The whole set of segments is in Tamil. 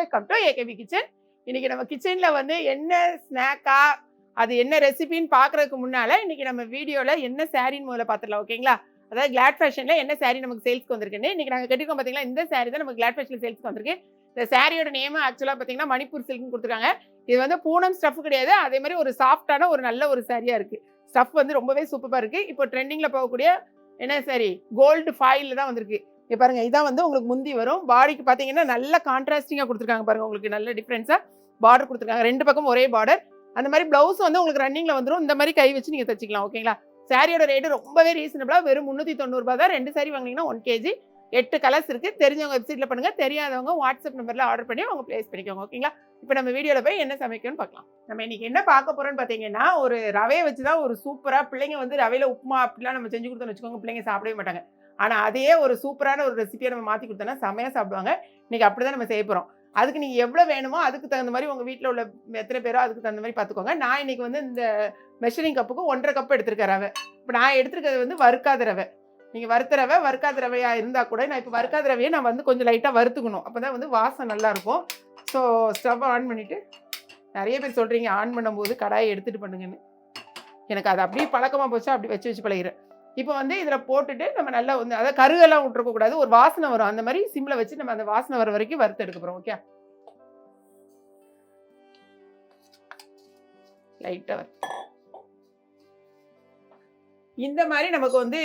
வெல்கம் டு ஏகேபி கிச்சன் இன்னைக்கு நம்ம கிச்சனில் வந்து என்ன ஸ்நாக்கா அது என்ன ரெசிபின்னு பார்க்குறதுக்கு முன்னால இன்னைக்கு நம்ம வீடியோவில் என்ன சாரின்னு முதல்ல பார்த்துடலாம் ஓகேங்களா அதாவது கிளாட் ஃபேஷனில் என்ன சாரி நமக்கு சேல்ஸ்க்கு வந்திருக்குன்னு இன்னைக்கு நாங்கள் கட்டிருக்கோம் பார்த்தீங்களா இந்த சாரி தான் நமக்கு கிளாட் ஃபேஷனில் சேல்ஸ்க்கு வந்திருக்கு. இந்த சாரியோட நேம் ஆக்சுவலாக பார்த்தீங்கன்னா மணிப்பூர் சில்க்னு கொடுத்துருக்காங்க. இது வந்து பூனம் ஸ்டஃப் கிடையாது. அதே மாதிரி ஒரு சாஃப்டான ஒரு நல்ல ஒரு சாரியாக இருக்குது ஸ்டஃப் வந்து ரொம்பவே சூப்பராக இருக்குது இப்போ ட்ரெண்டிங்கில் போகக்கூடிய என்ன சாரி கோல்டு ஃபாயில் தான் வந்திருக்கு. இங்க பாருங்கள் இதான் வந்து உங்களுக்கு முந்தி வரும். பாடிக்கு பார்த்தீங்கன்னா நல்ல கான்ட்ராஸ்டிங்காக கொடுத்துருக்காங்க பாருங்கள் உங்களுக்கு நல்ல டிஃப்ரென்ஸாக பார்டர் கொடுத்துருக்காங்க. ரெண்டு பக்கம் ஒரே பார்டர் அந்த மாதிரி ப்ளவுஸ் வந்து உங்களுக்கு ரன்னிங்கில் வந்துடும் இந்த மாதிரி கை வச்சு நீங்கள் தைச்சிக்கலாம் ஓகேங்களா சாரியோட ரேட்டு ரொம்பவே ரீசனபிளாக வெறும் முந்நூற்றி தொண்ணூறுபா தான். ரெண்டு சாரி வாங்கினீங்கன்னா ஒன் கேஜி எட்டு கலர்ஸ் இருக்குது தெரிஞ்சவங்க வெப்சைட்டில் பண்ணுங்கள் தெரியாதவங்க வாட்ஸ்அப் நம்பரில் ஆர்டர் பண்ணி அவங்க ப்ளேஸ் பண்ணிக்கோங்க ஓகேங்களா இப்போ நம்ம வீடியோவில் போய் என்ன சமைக்கணும்னு பார்க்கலாம் நம்ம இன்னைக்கு என்ன பார்க்க போகிறோம்னு பார்த்தீங்கன்னா ஒரு ரவையை வச்சு தான் ஒரு சூப்பராக பிள்ளைங்க வந்து ரவையில் உப்புமா அப்படிலாம் நம்ம செஞ்சு கொடுத்தோம்னு வச்சுக்கோங்க. பிள்ளைங்க சாப்பிடவே மாட்டாங்க. ஆனால் அதையே ஒரு சூப்பரான ஒரு ரெசிபியை நம்ம மாற்றி கொடுத்தோன்னா செமையாக சாப்பிடுவாங்க. இன்றைக்கி அப்படி தான் நம்ம செய்ய போகிறோம் அதுக்கு நீங்கள் எவ்வளோ வேணுமோ அதுக்கு தகுந்த மாதிரி உங்கள் வீட்டில் உள்ள எத்தனை பேரோ அதுக்கு தகுந்த மாதிரி பார்த்துக்கோங்க நான் இன்னைக்கு வந்து இந்த மெஷரிங் கப்புக்கு ஒன்றரை கப் எடுத்திருக்கேன் ரவை. இப்போ நான் எடுத்துருக்கிறது வந்து வறுக்காத ரவை. நீங்கள் வறுத்த ரவை வறுக்காத ரவையாக இருந்தால் கூட நான் இப்போ வறுக்காத ரவையை நான் வந்து கொஞ்சம் லைட்டாக வறுத்துக்கணும். அப்போ தான் வந்து வாசம் நல்லாயிருக்கும் ஸோ ஸ்டவ் ஆன் பண்ணிவிட்டு நிறைய பேர் சொல்கிறீங்க ஆன் பண்ணும்போது கடாயை எடுத்துகிட்டு பண்ணுங்கன்னு. எனக்கு அது அப்படியே பழக்கமாக போச்சு அப்படி வச்சு வச்சு பழகிறேன் இப்போ வந்து இதில் போட்டுட்டு நம்ம நல்லா வந்து அதாவது கருகெல்லாம் விட்டுருக்க கூடாது. ஒரு வாசனை வரும். அந்த மாதிரி சிம்மில் வச்சு நம்ம அந்த வாசனை வர வரைக்கும் வறுத்து எடுக்க போகிறோம் ஓகே லைட்டாக இந்த மாதிரி நமக்கு வந்து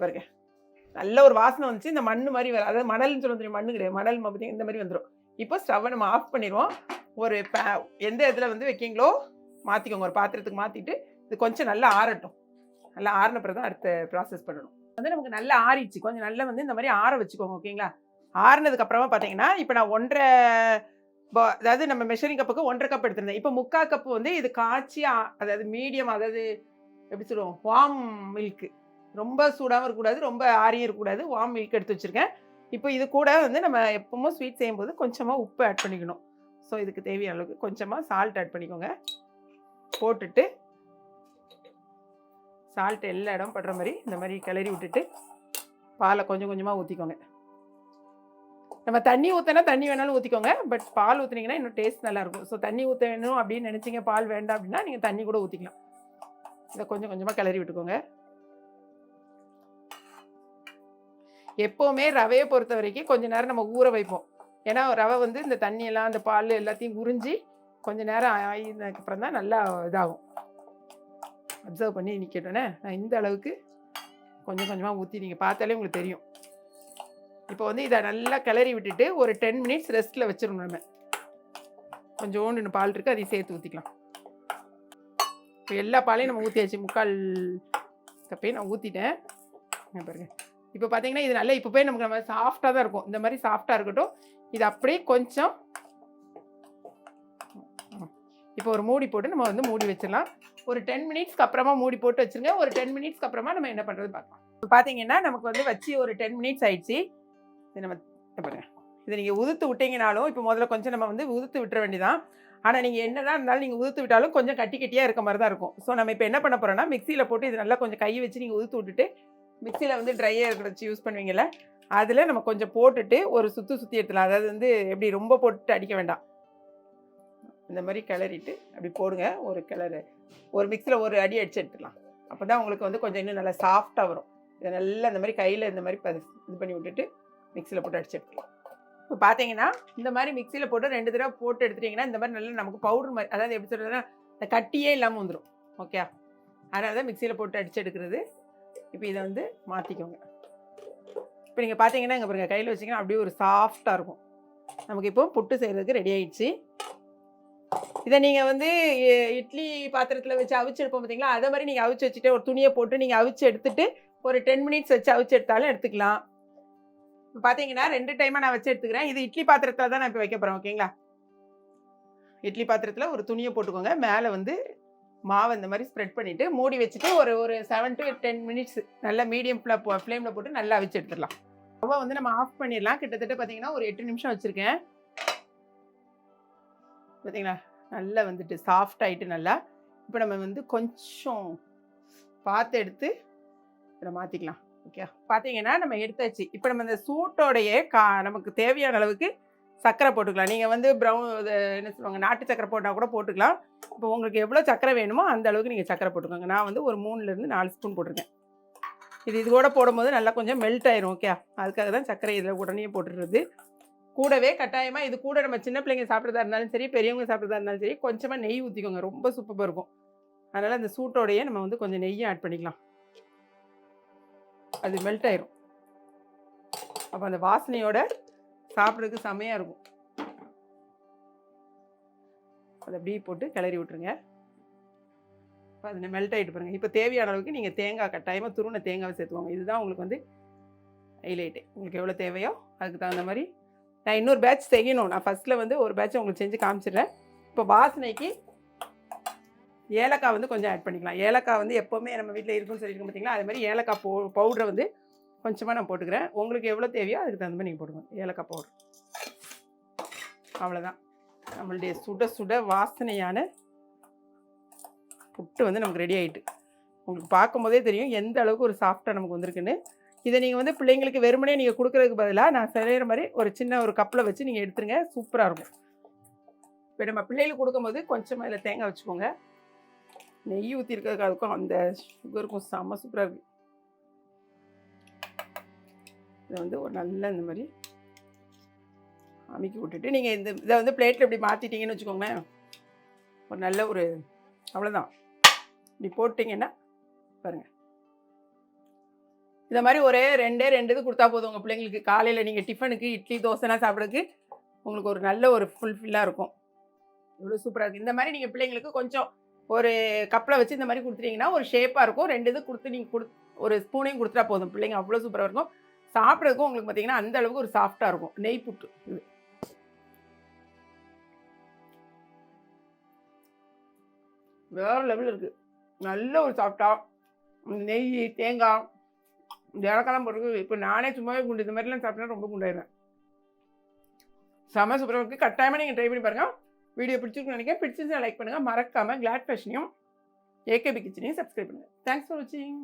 பாருங்க. நல்ல ஒரு வாசனை வந்துச்சு. இந்த மண் மாதிரி வர அதாவது மணல்னு சொல்ல தெரியும்? மண்ணு கிடையாது. மணல் பார்த்தீங்கன்னா இந்த மாதிரி வந்துடும் இப்போ ஸ்டவ்வை நம்ம ஆஃப் பண்ணிடுவோம். ஒரு பே எந்த இதில் வந்து வைக்கிங்களோ மாற்றிக்கோங்க ஒரு பாத்திரத்துக்கு மாற்றிட்டு இது கொஞ்சம் நல்லா ஆறட்டும். நல்லா ஆறின பிறகு தான் அடுத்த ப்ராசஸ் பண்ணணும். வந்து நமக்கு நல்லா ஆறிடுச்சு. கொஞ்சம் நல்லா வந்து இந்த மாதிரி ஆற வச்சுக்கோங்க ஓகேங்களா? ஆறுனதுக்கு அப்புறமா பார்த்தீங்கன்னா இப்போ நான் ஒன்றரை அதாவது நம்ம மெஷரிங் கப்புக்கு ஒன்றரை கப் எடுத்திருந்தேன். இப்போ முக்கால் கப்பு வந்து இது காய்ச்சி ஆ- அதாவது மீடியம் அதாவது எப்படி சொல்லுவோம்? வார்ம் மில்க் ரொம்ப சூடாகவும் இருக்கக்கூடாது ரொம்ப ஆரியும் இருக்கக்கூடாது. வார்ம் மில்க் எடுத்து வச்சுருக்கேன். இப்போ இது கூட வந்து நம்ம எப்பவும் ஸ்வீட் செய்யும்போது கொஞ்சமாக உப்பு ஆட் பண்ணிக்கணும். ஸோ இதுக்கு தேவையான அளவுக்கு கொஞ்சமாக சால்ட் ஆட் பண்ணிக்கோங்க. போட்டுட்டு சால்ட் எல்லா இடம் படுற மாதிரி இந்த மாதிரி கிளறி விட்டுட்டு பாலை கொஞ்சம் கொஞ்சமாக ஊற்றிக்கோங்க நம்ம தண்ணி ஊற்றினா தண்ணி வேணாலும் ஊற்றிக்கோங்க பட் பால் ஊற்றுனீங்கன்னா இன்னும் டேஸ்ட் நல்லாயிருக்கும் ஸோ தண்ணி ஊற்ற வேணும் அப்படின்னு நினச்சிங்க பால் வேண்டாம் அப்படின்னா நீங்கள் தண்ணி கூட ஊற்றிக்கலாம் இதை கொஞ்சம் கொஞ்சமாக கிளறி விட்டுக்கோங்க. எப்போவுமே ரவையை பொறுத்த வரைக்கும் கொஞ்ச நேரம் நம்ம ஊற வைப்போம். ஏன்னா ரவை வந்து இந்த தண்ணியெல்லாம் அந்த பால் எல்லாத்தையும் உறிஞ்சி கொஞ்ச நேரம் ஆயினதுக்கப்புறம் தான் நல்லா இதாகும். அப்சர்வ் பண்ணி நிற்கட்டோன்னே நான் இந்த அளவுக்கு கொஞ்சம் கொஞ்சமாக ஊற்றி நீங்கள் பார்த்தாலே உங்களுக்கு தெரியும். இப்போ வந்து இதை நல்லா கிளறி விட்டுட்டு ஒரு டென் மினிட்ஸ் ரெஸ்ட்டில் வச்சிடணும் நம்ம. கொஞ்சோண்டு பால் இருக்குது அதையும் சேர்த்து ஊற்றிக்கலாம் இப்போ எல்லா பாலையும் நம்ம ஊற்றியாச்சு முக்கால் கப்பையும் நான் ஊற்றிட்டேன் பாருங்க. இப்போ பார்த்தீங்கன்னா இது நல்லா இப்போ போய் நமக்கு நம்ம சாஃப்டாக தான் இருக்கும். இந்த மாதிரி சாஃப்டாக இருக்கட்டும். இது அப்படியே கொஞ்சம் இப்போ ஒரு மூடி போட்டு நம்ம வந்து மூடி வச்சிடலாம். ஒரு டென் மினிட்ஸ்க்கு அப்புறமா மூடி போட்டு வச்சுருங்க. ஒரு டென் மினிட்ஸ்க்கு அப்புறமா நம்ம என்ன பண்ணுறது பார்க்கலாம். இப்போ பார்த்தீங்கன்னா நமக்கு வந்து வச்சு ஒரு டென் மினிட்ஸ் ஆயிடுச்சு. இது நம்ம பாருங்க. இதை நீங்கள் உதுத்து விட்டீங்கனாலும் இப்போ முதல்ல கொஞ்சம் நம்ம வந்து உதுத்து விட்டுற வேண்டியதான் ஆனால் நீங்கள் என்னதான் இருந்தாலும் நீங்கள் உதுத்து விட்டாலும் கொஞ்சம் கட்டி கட்டியாக இருக்க மாதிரி தான் இருக்கும். ஸோ நம்ம இப்போ என்ன பண்ண போகிறோம்னா மிக்சியில் போட்டு இது நல்லா கொஞ்சம் கை வச்சு நீங்கள் உதுத்து விட்டுட்டு மிக்சியில் வந்து ட்ரையர் வச்சு யூஸ் பண்ணுவீங்கள அதில் நம்ம கொஞ்சம் போட்டுட்டு ஒரு சுற்றி சுற்றி எடுத்துலாம் அதாவது வந்து எப்படி ரொம்ப போட்டு அடிக்க வேண்டாம். இந்த மாதிரி கிளறிட்டு அப்படி போடுங்க. ஒரு கிளறு. ஒரு மிக்சியில் ஒரு அடி அடிச்சு எடுத்துடலாம். அப்போ தான் உங்களுக்கு வந்து கொஞ்சம் இன்னும் நல்லா சாஃப்டாக வரும். இதை நல்லா இந்த மாதிரி கையில் இந்த மாதிரி பதி- இது பண்ணி விட்டுட்டு மிக்சியில் போட்டு அடிச்சு எடுத்துக்கலாம் இப்போ பார்த்தீங்கன்னா இந்த மாதிரி மிக்சியில் போட்டு ரெண்டு தடவை போட்டு எடுத்துட்டிங்கன்னா இந்த மாதிரி நல்லா நமக்கு பவுடர் மாதிரி அதாவது எப்படி சொல்கிறதுனா இந்த கட்டியே இல்லாமல் வந்துடும் ஓகே அதனால தான் மிக்சியில் போட்டு அடிச்சு எடுக்கிறது. இப்போ இதை வந்து மாற்றிக்கோங்க இப்போ நீங்கள் பார்த்தீங்கன்னா இங்கே பாருங்கள் கையில் வச்சிங்கன்னா அப்படியே ஒரு சாஃப்டாக இருக்கும். நமக்கு இப்போ புட்டு செய்கிறதுக்கு ரெடி ஆகிடுச்சு இதை நீங்கள் வந்து இட்லி பாத்திரத்தில் வச்சு அவிச்சு எடுப்போம் பார்த்தீங்களா அதே மாதிரி நீங்கள் அவிச்சு வச்சுட்டு ஒரு துணியை போட்டு நீங்கள் அவிச்சு எடுத்துட்டு ஒரு டென் மினிட்ஸ் வச்சு அவிச்சு எடுத்தாலும் எடுத்துக்கலாம். இப்போ பார்த்தீங்கன்னா ரெண்டு டைமாக நான் வச்சு எடுத்துக்கிறேன். இது இட்லி பாத்திரத்தில் தான் நான் இப்போ வைக்க போகிறேன் ஓகேங்களா? இட்லி பாத்திரத்தில் ஒரு துணியை போட்டுக்கோங்க. மேலே வந்து மாவு இந்த மாதிரி ஸ்ப்ரெட் பண்ணிவிட்டு மூடி வச்சுட்டு ஒரு ஒரு செவன் டு டென் மினிட்ஸ் நல்லா மீடியம் ஃப்ளேமில் போட்டு நல்லா அவிச்சு எடுத்துடலாம். ரவை வந்து நம்ம ஆஃப் பண்ணிடலாம். கிட்டத்தட்ட பார்த்தீங்கன்னா ஒரு எட்டு நிமிஷம் வச்சுருக்கேன். பார்த்தீங்களா நல்லா வந்துட்டு சாஃப்ட் ஆகிட்டு நல்லா இப்போ நம்ம வந்து கொஞ்சம் பார்த்து எடுத்து இதில் மாற்றிக்கலாம் ஓகே பார்த்தீங்கன்னா நம்ம எடுத்தாச்சு. இப்போ நம்ம இந்த சூட்டோடைய கா நமக்கு தேவையான அளவுக்கு சர்க்கரை போட்டுக்கலாம். நீங்கள் வந்து ப்ரௌன் என்ன சொல்லுவாங்க நாட்டு சர்க்கரை போட்டால் கூட போட்டுக்கலாம். இப்போ உங்களுக்கு எவ்வளோ சர்க்கரை வேணுமோ அந்த அளவுக்கு நீங்கள் சர்க்கரை போட்டுக்கோங்க. நான் வந்து ஒரு மூணுலேருந்து நாலு ஸ்பூன் போட்டிருக்கேன். இது இது கூட போடும்போது நல்லா கொஞ்சம் மெல்ட் ஆயிரும். ஓகே அதுக்காக தான் சர்க்கரை இதில் உடனே போட்டுடுறது. கூடவே கட்டாயமாக இது கூட நம்ம சின்ன பிள்ளைங்க சாப்பிட்றதா இருந்தாலும் சரி பெரியவங்க சாப்பிட்றதா இருந்தாலும் சரி கொஞ்சமாக நெய் ஊற்றிக்கோங்க ரொம்ப சூப்பராக இருக்கும். அதனால் அந்த சூட்டோடையே நம்ம வந்து கொஞ்சம் நெய்யும் ஆட் பண்ணிக்கலாம். அது மெல்ட் ஆயிரும். அப்போ அந்த வாசனையோட சாப்பிட்றதுக்கு செமையாக இருக்கும். அதை அப்படியே போட்டு கிளறி விட்டுருங்க. இப்போ அதில் மெல்ட் ஆகிட்டு பாருங்கள் இப்போ தேவையான அளவுக்கு நீங்கள் தேங்காய் கட்டாயமாக துருண தேங்காவை சேர்த்துக்கோங்க. இதுதான் உங்களுக்கு வந்து ஹைலைட்டு உங்களுக்கு எவ்வளோ தேவையோ அதுக்கு தகுந்த மாதிரி நான் இன்னொரு பேட்ச் செய்யணும். நான் ஃபஸ்ட்டில் வந்து ஒரு பேட்ச் உங்களுக்கு செஞ்சு காமிச்சிடுறேன். இப்போ வாசனைக்கு ஏலக்காய் வந்து கொஞ்சம் ஆட் பண்ணிக்கலாம். ஏலக்காய் வந்து எப்போவுமே நம்ம வீட்டில் இருக்குன்னு சொல்லியிருக்கோம் பார்த்தீங்களா அதே மாதிரி ஏலக்காய் பவு பவுடரை வந்து கொஞ்சமாக நான் போட்டுக்கிறேன். உங்களுக்கு எவ்வளோ தேவையோ அதுக்கு தகுந்த மாதிரி நீங்கள் போட்டுக்கோங்க. ஏலக்காய் பவுடர் அவ்வளோதான் நம்மளுடைய சுட சுட வாசனையான புட்டு வந்து நமக்கு ரெடி ஆகிட்டு உங்களுக்கு பார்க்கும்போதே தெரியும் எந்த அளவுக்கு ஒரு சாஃப்டாக நமக்கு வந்திருக்குன்னு. இதை நீங்கள் வந்து பிள்ளைங்களுக்கு வெறுமனே நீங்கள் கொடுக்குறதுக்கு பதிலாக நான் செய்கிற மாதிரி ஒரு சின்ன ஒரு கப்பில் வச்சு நீங்கள் எடுத்துருங்க. சூப்பராக இருக்கும். இப்போ நம்ம பிள்ளைகளுக்கு கொடுக்கும்போது கொஞ்சமாக இதில் தேங்காய் வச்சுக்கோங்க. நெய் ஊற்றி இருக்கிறதுக்கு அதுக்கும் அந்த சுகருக்கும் செம்ம சூப்பராக இருக்குது இதை வந்து ஒரு நல்ல இந்த மாதிரி அமுக்கி விட்டுட்டு நீங்கள் இந்த இதை வந்து பிளேட்டில் இப்படி மாற்றிட்டீங்கன்னு வச்சுக்கோங்களேன். ஒரு நல்ல ஒரு அவ்வளோதான் இப்படி போட்டிங்கன்னா பாருங்கள் இந்த மாதிரி ஒரே ரெண்டே ரெண்டு இது கொடுத்தா போதும் உங்கள் பிள்ளைங்களுக்கு. காலையில் நீங்கள் டிஃபனுக்கு இட்லி தோசைலாம் சாப்பிட்றதுக்கு உங்களுக்கு ஒரு நல்ல ஒரு ஃபுல்ஃபில்லாக இருக்கும். இவ்வளோ சூப்பராக இருக்குது இந்த மாதிரி நீங்கள் பிள்ளைங்களுக்கு கொஞ்சம் ஒரு கப்பில் வச்சு இந்த மாதிரி கொடுத்துட்டிங்கன்னா ஒரு ஷேப்பாக இருக்கும். ரெண்டு இது கொடுத்து நீங்கள் கொடு ஒரு ஸ்பூனையும் கொடுத்துட்டா போதும். பிள்ளைங்க அவ்வளோ சூப்பராக இருக்கும். சாப்பிட்றதுக்கும் உங்களுக்கு பார்த்தீங்கன்னா அந்த அளவுக்கு ஒரு சாஃப்டாக இருக்கும். நெய் புட்டு இது. வேறு லெவலில் இருக்குது நல்ல ஒரு சாஃப்டாக நெய் தேங்காய் இந்த போடுறது இப்போ நானே சும்மாவே குண்டு இந்த மாதிரிலாம் சாப்பிட்டா ரொம்ப குண்டாயிடுறேன் செம சூப்பராக இருக்குது கட்டாயமாக நீங்கள் ட்ரை பண்ணி பாருங்கள் வீடியோ பிடிச்சிருக்குன்னு நினைக்கிறேன். பிடிச்சிருந்தா லைக் பண்ணுங்கள் மறக்காமல் கிளாட் ஃபேஷனையும் ஏகேபி கிச்சனையும் சப்ஸ்கிரைப் பண்ணுங்கள் தேங்க்ஸ் ஃபார் வாட்சிங்